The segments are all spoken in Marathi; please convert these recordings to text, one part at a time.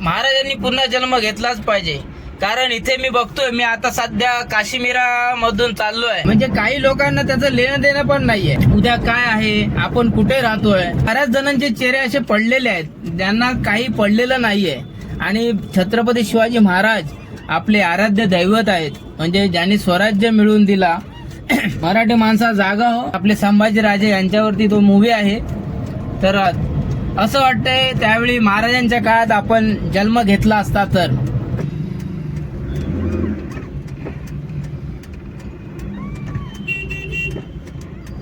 महाराजांनी पुन्हा जन्म घेतलाच पाहिजे. कारण इथे मी बघतोय मी आता सध्या काश्मीरा मधून आहे म्हणजे काही लोकांना त्याचं लेणं देणं पण नाहीये. उद्या काय आहे? आपण कुठे राहतोय? बऱ्याच जणांचे चेहरे असे पडलेले आहेत. ज्यांना काही पडलेलं नाहीये. आणि छत्रपती शिवाजी महाराज आपले आराध्य दैवत आहेत. म्हणजे ज्यांनी स्वराज्य मिळवून दिला. मराठी माणसा जागा हो. आपले संभाजी राजे यांच्यावरती तो मूवी आहे. तर असं वाटतंय त्यावेळी महाराजांच्या काळात आपण जन्म घेतला असता तर.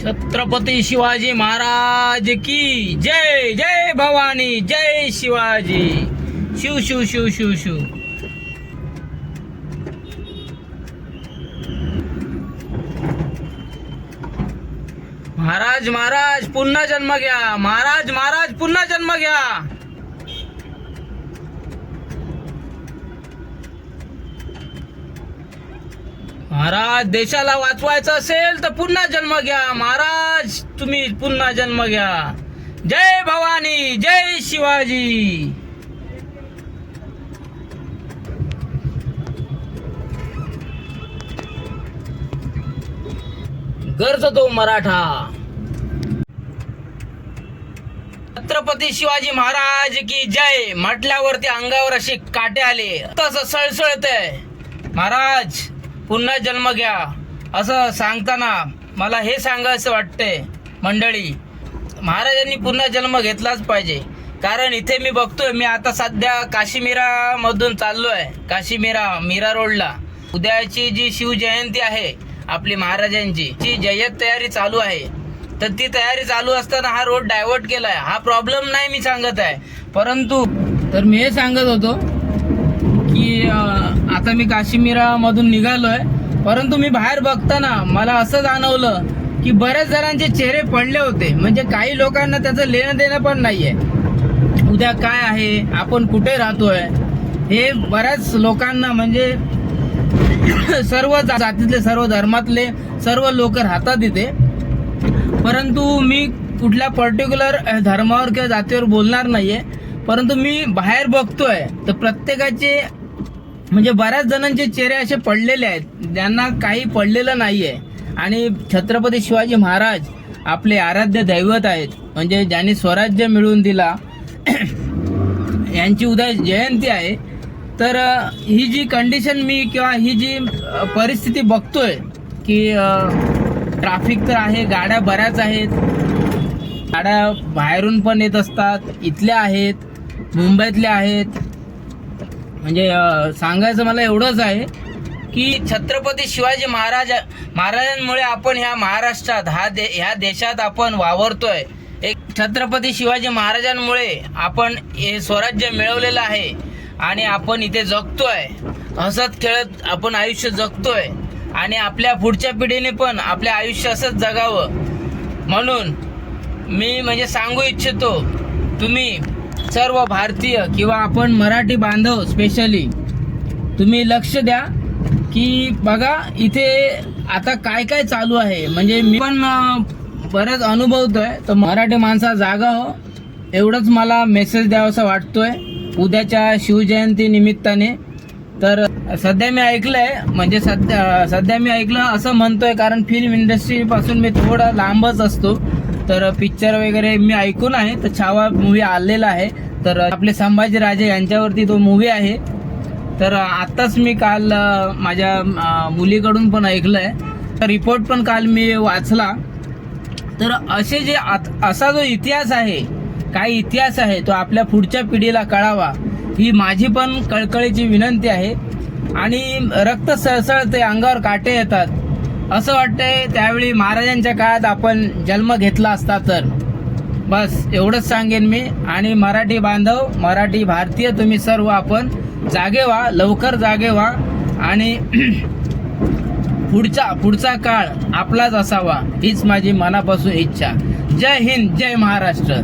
छत्रपती शिवाजी महाराज की जय जय भवानी जय शिवाजी. शिव शिव शिव शिव शिव. महाराज महाराज पुन्हा जन्म घ्या. महाराज महाराज पुन्हा जन्म घ्या. महाराज देशाला वाचवायचं असेल तर पुन्हा जन्म घ्या. महाराज तुम्ही पुन्हा जन्म घ्या. जय भवानी जय शिवाजी. गरजतो मराठा. छत्रपती शिवाजी महाराज की जय. म्हटल्यावरती अंगावर असे काटे आले. तसं सळसळत महाराज पुन्हा जन्म घ्या. असं सांगताना मला हे सांगायचं वाटतंय मंडळी. महाराजांनी पुन्हा जन्म घेतलाच पाहिजे. कारण इथे मी बघतोय मी आता सध्या काश्मीरा मधून आहे काश्मीरा मीरा रोडला. उद्याची जी शिवजयंती आहे आपली महाराजांची. जी जय्यत तयारी चालू आहे. तर ती तयारी चालू असताना हा रोड डायव्हर्ट केलाय. हा प्रॉब्लेम नाही मी सांगत आहे. परंतु तर मी हे सांगत होतो की आता मी काश्मीरामधून निघालोय. परंतु मी बाहेर बघताना मला असं जाणवलं की बऱ्याच जणांचे चेहरे पडले होते. म्हणजे काही लोकांना त्याचं लेणं देणं पण नाहीये. उद्या काय आहे? आपण कुठे राहतोय? हे बऱ्याच लोकांना म्हणजे सर्व जातीतले सर्व धर्मातले सर्व लोक राहतात इथे. परंतु मी कुठल्या पर्टिक्युलर धर्मावर किंवा जातीवर बोलणार नाहीये. परंतु मी बाहेर बघतोय तर प्रत्येकाचे म्हणजे बऱ्याच जणांचे चेहरे असे पडलेले आहेत. ज्यांना काही पडलेलं नाहीये. आणि छत्रपती शिवाजी महाराज आपले आराध्य दैवत आहेत. म्हणजे ज्यांनी स्वराज्य मिळवून दिला यांची उद्या जयंती आहे. तर ही जी कंडिशन मी किंवा ही जी परिस्थिती बघतोय की ट्राफिक तर आहे गाड्या बऱ्याच आहेत. गाड्या बाहेरून पण येत असतात इथल्या आहेत मुंबईतल्या आहेत. म्हणजे सांगायचं मला एवढंच आहे की छत्रपती शिवाजी महाराज महाराजांमुळे आपण ह्या महाराष्ट्रात हा दे ह्या देशात आपण वावरतोय. एक छत्रपती शिवाजी महाराजांमुळे आपण हे स्वराज्य मिळवलेलं आहे. आणि आपण इथे जगतोय. हसत खेळत आपण आयुष्य जगतोय. आणि आपल्या पुढच्या पिढीने पण आपले आयुष्य असंच जगावं. म्हणून मी म्हणजे सांगू इच्छितो तुम्ही सर्व भारतीय किंवा आपण मराठी बांधव स्पेशली तुम्ही लक्ष द्या की बघा इथे आता काय काय चालू आहे. म्हणजे मी पण बरंच अनुभवतोय. तर मराठी माणसा जागा हो. एवढंच मला मेसेज द्यावासा वाटतोय. उद्याच्या शिवजयंती निमित्ताने. तर सध्या मी ऐकलंय म्हणजे सध्या सध्या मी ऐकलं असं म्हणतोय कारण फिल्म इंडस्ट्रीपासून मी थोडा लांबच असतो. तर पिक्चर वगैरे मी ऐकून आहे तर छावा मूवी आलेला आहे. तर आपले संभाजी राजे यांच्यावरती तो मूवी आहे. तर आत्ताच मी काल माझ्या मुलीकडून पण ऐकलंय. रिपोर्ट पण काल मी वाचला. तर असे जे आत- असा जो इतिहास आहे काय इतिहास आहे तो आपल्या पुढच्या पिढीला कळावा. ही माझी पण कळकळीची विनंती आहे. आणि रक्त सळसळते अंगावर काटे येतात. असं वाटतंय त्यावेळी महाराजांच्या काळात आपण जन्म घेतला असता तर. बस एवढंच सांगेन मी. आणि मराठी बांधव मराठी भारतीय तुम्ही सर्व आपण जागे व्हा लवकर जागे व्हा. आणि पुढचा पुढचा काळ आपलाच असावा हीच माझी मनापासून इच्छा. जय हिंद जय महाराष्ट्र.